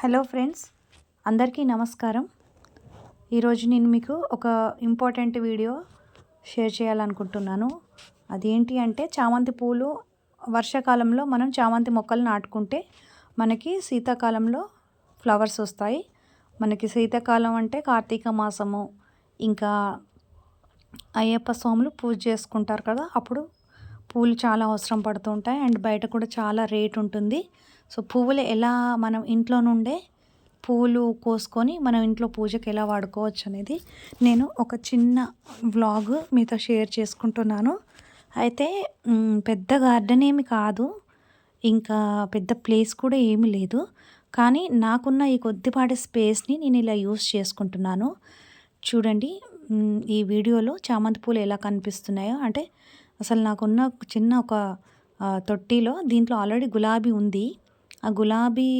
Hello friends అందరికీ నమస్కారం. ఈరోజు నేను మీకు ఒక ఇంపార్టెంట్ వీడియో షేర్ చేయాలనుకుంటున్నాను. అదేంటి అంటే చామంతి పూలు వర్షాకాలంలో మనం చామంతి మొక్కలు నాటుకుంటే మనకి శీతాకాలంలో ఫ్లవర్స్ వస్తాయి. మనకి శీతాకాలం అంటే కార్తీక మాసము ఇంకా అయ్యప్ప స్వాములు పూజ చేసుకుంటారు కదా అప్పుడు పూలు చాలా అవసరం పడుతుంటాయి అండ్ బయట కూడా చాలా రేట్ ఉంటుంది. సో పువ్వులు ఎలా మనం ఇంట్లో నుండే పూలు కోసుకొని మనం ఇంట్లో పూజకి ఎలా వాడుకోవచ్చు అనేది నేను ఒక చిన్న వ్లాగ్ మీతో షేర్ చేసుకుంటున్నాను. అయితే పెద్ద గార్డెన్ ఏమి కాదు. ఇంకా పెద్ద ప్లేస్ కూడా ఏమీ లేదు. కానీ నాకున్న ఈ కొద్దిపాటి స్పేస్ని నేను ఇలా యూస్ చేసుకుంటున్నాను. చూడండి ఈ వీడియోలో చామంతి పూలు ఎలా కనిపిస్తున్నాయో. అంటే అసలు నాకున్న చిన్న ఒక తొట్టిలో దీంట్లో ఆల్రెడీ గులాబీ ఉంది. ఆ గులాబీ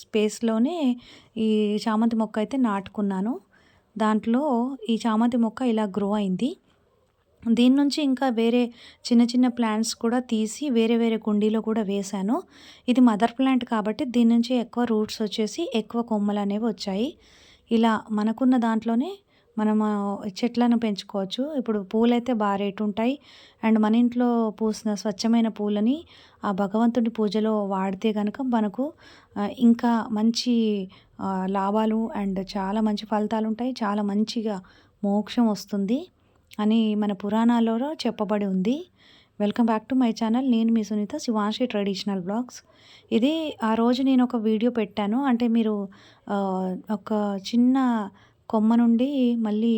స్పేస్లోనే ఈ చామంతి మొక్క అయితే నాటుకున్నాను. దాంట్లో ఈ చామంతి మొక్క ఇలా గ్రో అయింది. దీని నుంచి ఇంకా వేరే చిన్న చిన్న ప్లాంట్స్ కూడా తీసి వేరే వేరే కుండీలో కూడా వేశాను. ఇది మదర్ ప్లాంట్ కాబట్టి దీని నుంచి ఎక్కువ రూట్స్ వచ్చేసి ఎక్కువ కొమ్మలు అనేవి వచ్చాయి. ఇలా మనకున్న దాంట్లోనే మనం చెట్లను పెంచుకోవచ్చు. ఇప్పుడు పూలైతే బాగా రేటు ఉంటాయి అండ్ మన ఇంట్లో పూసిన స్వచ్ఛమైన పూలని ఆ భగవంతుడి పూజలో వాడితే కనుక మనకు ఇంకా మంచి లాభాలు అండ్ చాలా మంచి ఫలితాలు ఉంటాయి చాలా మంచిగా మోక్షం వస్తుంది అని మన పురాణాలలో చెప్పబడి ఉంది. Welcome back to my channel. నేను మీ సునీత శివాంశి ట్రెడిషనల్ బ్లాగ్స్. ఇది ఆ రోజు నేను ఒక వీడియో పెట్టాను. అంటే మీరు ఒక చిన్న కొమ్మ నుండి మళ్ళీ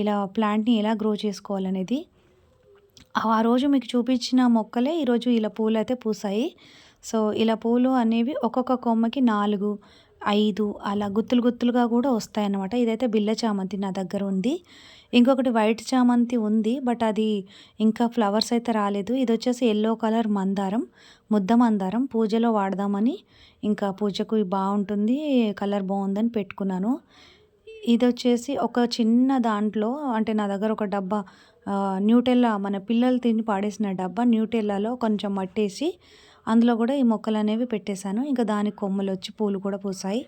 ఇలా ప్లాంట్ని ఎలా గ్రో చేసుకోవాలనేది. ఆ రోజు మీకు చూపించిన మొక్కలే ఈరోజు ఇలా పూలు అయితే పూసాయి. సో ఇలా పూలు అనేవి ఒక్కొక్క కొమ్మకి నాలుగు ఐదు అలా గుత్తులు గుత్తులుగా కూడా వస్తాయన్నమాట. ఇదైతే బిల్ల చామంతి నా దగ్గర ఉంది. ఇంకొకటి వైట్ చామంతి ఉంది బట్ అది ఇంకా ఫ్లవర్స్ అయితే రాలేదు. ఇది వచ్చేసి ఎల్లో కలర్ మందారం ముద్ద మందారం. పూజలో వాడదామని ఇంకా పూజకు బాగుంటుంది కలర్ బాగుందని పెట్టుకున్నాను. ఇది వచ్చేసి ఒక చిన్న దాంట్లో అంటే నా దగ్గర ఒక డబ్బా న్యూటెల్లా మన పిల్లలు తిని పాడేసిన డబ్బా న్యూటెల్లాలో కొంచెం మట్టేసి అందులో కూడా ఈ మొక్కలు అనేవి పెట్టేశాను. ఇంకా దానికి కొమ్మలు వచ్చి పూలు కూడా పూసాయి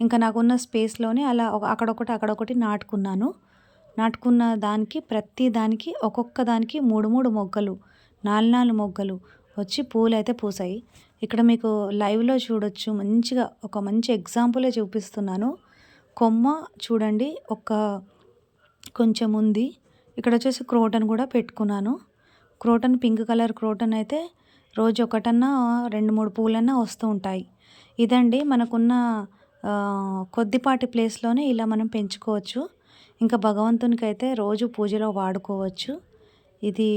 ఇంకా నాకున్న స్పేస్లోనే అలా అక్కడొకటి అక్కడొకటి నాటుకున్నాను. నాటుకున్న దానికి ప్రతి దానికి ఒక్కొక్క దానికి మూడు మూడు మొగ్గలు నాలుగు నాలుగు మొగ్గలు వచ్చి పూలు అయితే పూసాయి ఇక్కడ మీకు లైవ్లో చూడొచ్చు. మంచిగా ఒక మంచి ఎగ్జాంపులే చూపిస్తున్నాను. కొమ్మ చూడండి ఒక కొంచెం ఉంది. ఇక్కడ వచ్చేసి క్రోటన్ కూడా పెట్టుకున్నాను. క్రోటన్ పింక్ కలర్ క్రోటన్ అయితే రోజు ఒకటన్నా రెండు మూడు పూలన్నా వస్తూ ఉంటాయి. ఇదండి మనకున్న కొద్దిపాటి ప్లేస్లోనే ఇలా మనం పెంచుకోవచ్చు. ఇంకా భగవంతునికి అయితే రోజు పూజలో వాడుకోవచ్చు. ఇది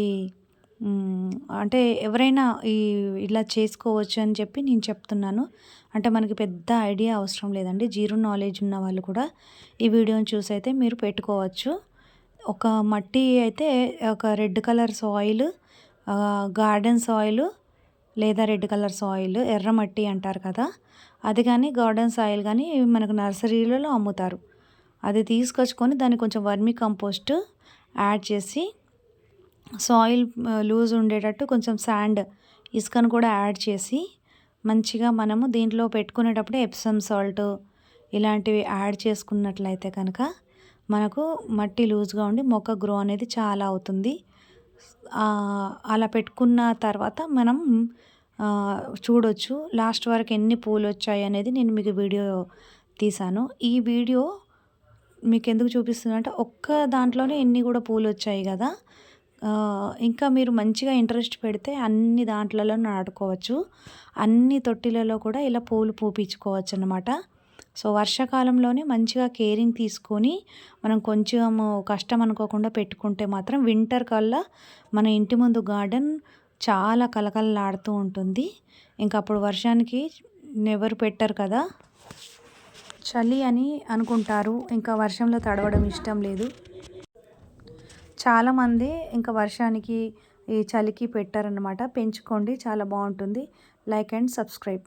అంటే ఎవరైనా ఈ ఇలా చేసుకోవచ్చు అని చెప్పి నేను చెప్తున్నాను. అంటే మనకి పెద్ద ఐడియా అవసరం లేదండి. జీరో నాలెడ్జ్ ఉన్న వాళ్ళు కూడా ఈ వీడియోని చూసి అయితే మీరు పెట్టుకోవచ్చు. ఒక మట్టి అయితే ఒక red colour soil garden soil లేదా రెడ్ కలర్ సాయిల్ ఎర్ర మట్టి అంటారు కదా. అది కానీ గార్డెన్ సాయిల్ కానీ మనకు నర్సరీలలో అమ్ముతారు. అది తీసుకొచ్చుకొని దాన్ని కొంచెం వర్మీ కంపోస్ట్ యాడ్ చేసి సాయిల్ లూజ్ ఉండేటట్టు కొంచెం శాండ్ ఇసుకను కూడా యాడ్ చేసి మంచిగా మనము దీంట్లో పెట్టుకునేటప్పుడు ఎప్సమ్ సాల్ట్ ఇలాంటివి యాడ్ చేసుకున్నట్లయితే కనుక మనకు మట్టి లూజ్గా ఉండి మొక్క గ్రో అనేది చాలా అవుతుంది. అలా పెట్టుకున్న తర్వాత మనం చూడొచ్చు లాస్ట్ వరకు ఎన్ని పూలు వచ్చాయి అనేది నేను మీకు వీడియో తీశాను. ఈ వీడియో మీకు ఎందుకు చూపిస్తుందంటే అంటే ఒక్క దాంట్లోనే ఎన్ని కూడా పూలు వచ్చాయి కదా. ఇంకా మీరు మంచిగా ఇంట్రెస్ట్ పెడితే అన్ని దాంట్లలో నాటుకోవచ్చు. అన్ని తొట్టిలలో కూడా ఇలా పూలు పూపించుకోవచ్చు అనమాట సో వర్షాకాలంలోనే మంచిగా కేరింగ్ తీసుకొని మనం కొంచెం కష్టం అనుకోకుండా పెట్టుకుంటే మాత్రం వింటర్ కల్లా మన ఇంటి ముందు గార్డెన్ చాలా కలకలలాడుతూ ఉంటుంది. ఇంకా అప్పుడు వర్షానికి ఎవరు పెట్టరు కదా. చలి అని అనుకుంటారు. ఇంకా వర్షంలో తడవడం ఇష్టం లేదు. చాలామంది ఇంకా వర్షానికి ఈ చలికి పెట్టారనమాట పెంచుకోండి చాలా బాగుంటుంది. Like and subscribe.